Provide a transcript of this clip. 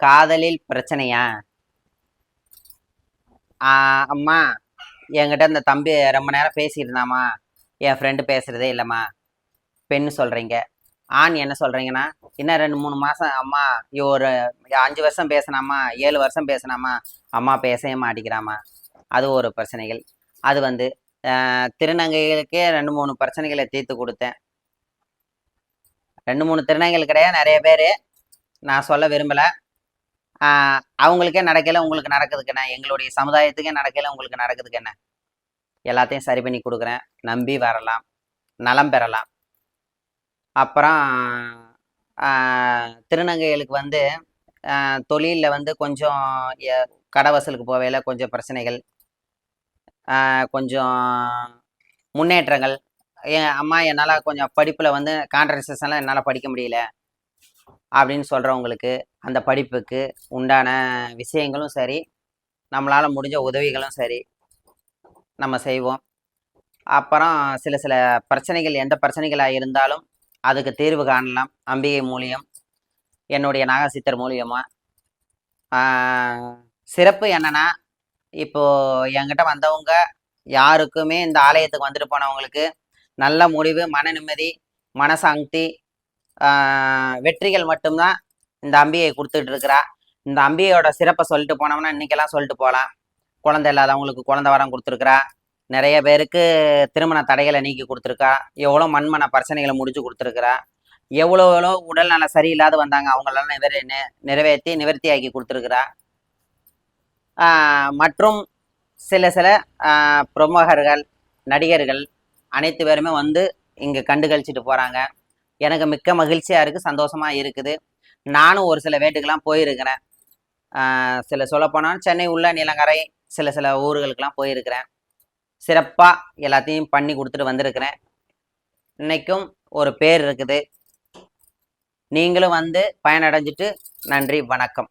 காதலில் பிரச்சனையா? ஆ, அம்மா என்கிட்ட இந்த தம்பி ரொம்ப நேரம் பேசியிருந்தாம்மா என் ஃப்ரெண்டு பேசுறதே இல்லைம்மா. பெண் சொல்றீங்க. ஆண் என்ன சொல்றீங்கன்னா இன்னும் ரெண்டு மூணு மாதம் அம்மா ஒரு அஞ்சு வருஷம் பேசினாமா? ஏழு வருஷம் பேசினாமா? அம்மா பேசவே மாட்டேங்கிறாமா? அது ஒரு பிரச்சனைகள். அது வந்து திருநங்கைகளுக்கே ரெண்டு மூணு பிரச்சனைகளை தீர்த்து கொடுத்தேன். ரெண்டு மூணு திருநங்கைகள் கிடையாது நிறைய பேர். நான் சொல்ல விரும்பலை. அவங்களுக்கே நடக்கல உங்களுக்கு நடக்குதுக்கு என்ன? எங்களுடைய சமுதாயத்துக்கே நடக்கல உங்களுக்கு நடக்குதுக்கு என்ன? எல்லாத்தையும் சரி பண்ணி கொடுக்குறேன். நம்பி வரலாம். நலம் பெறலாம். அப்புறம் திருநங்கைகளுக்கு வந்து தொழிலில் வந்து கொஞ்சம் எ- கடை வசூலுக்கு போவையில் கொஞ்சம் பிரச்சனைகள் கொஞ்சம் முன்னேற்றங்கள். என் அம்மா என்னால் கொஞ்சம் படிப்பில் வந்து கான்ட்ரன்சஸ்லாம் என்னால் படிக்க முடியல அப்படின்னு சொல்கிறவங்களுக்கு அந்த படிப்புக்கு உண்டான விஷயங்களும் சரி நம்மளால் முடிஞ்ச உதவிகளும் சரி நம்ம செய்வோம். அப்புறம் சில சில பிரச்சனைகள் எந்த பிரச்சனைகளாக இருந்தாலும் அதுக்கு தீர்வு காணலாம். அம்பிகை மூலியம் என்னுடைய நாகசித்தர் மூலியமாக சிறப்பு என்னன்னா இப்போ என்கிட்ட வந்தவங்க யாருக்குமே இந்த ஆலயத்துக்கு வந்துட்டு போனவங்களுக்கு நல்ல முடிவு மன நிம்மதி மனசாந்தி வெற்றிகள் மட்டும்தான் இந்த அம்பிகை கொடுத்துட்டு இருக்கிறா. இந்த அம்பிகையோட சிறப்பை சொல்லிட்டு போனோம்னா இன்னைக்கெல்லாம் சொல்லிட்டு போகலாம் குழந்தை இல்லாதவங்களுக்கு குழந்தை வரம் கொடுத்துருக்குறா. நிறைய பேருக்கு திருமண தடைகளை நீக்கி கொடுத்துருக்கா. எவ்வளோ மண்மன பிரச்சனைகளை முடிச்சு கொடுத்துருக்குறா. எவ்வளோ எவ்வளோ உடல் நல சரியில்லாத வந்தாங்க. அவங்களெல்லாம் நிவர நி- நிறைவேற்றி நிவர்த்தி ஆக்கி கொடுத்துருக்குறா மற்றும் சில சில பிரமுகர்கள் நடிகர்கள் அனைத்து பேருமே வந்து இங்கே கண்டு கழிச்சிட்டு போகிறாங்க எனக்கு மிக்க மகிழ்ச்சியாக இருக்குது சந்தோஷமாக இருக்குது. நானும் ஒரு சில வேட்டுக்கெல்லாம் போயிருக்கிறேன். சில சொல்லப்போனால் சென்னை உள்ள நிலங்கரை சில சில ஊர்களுக்கெல்லாம் போயிருக்கிறேன். சிறப்பாக எல்லாத்தையும் பண்ணி கொடுத்துட்டு வந்திருக்கிறேன். இன்றைக்கும் ஒரு பேர் இருக்குது. நீங்களும் வந்து பயனடைஞ்சிட்டு நன்றி வணக்கம்.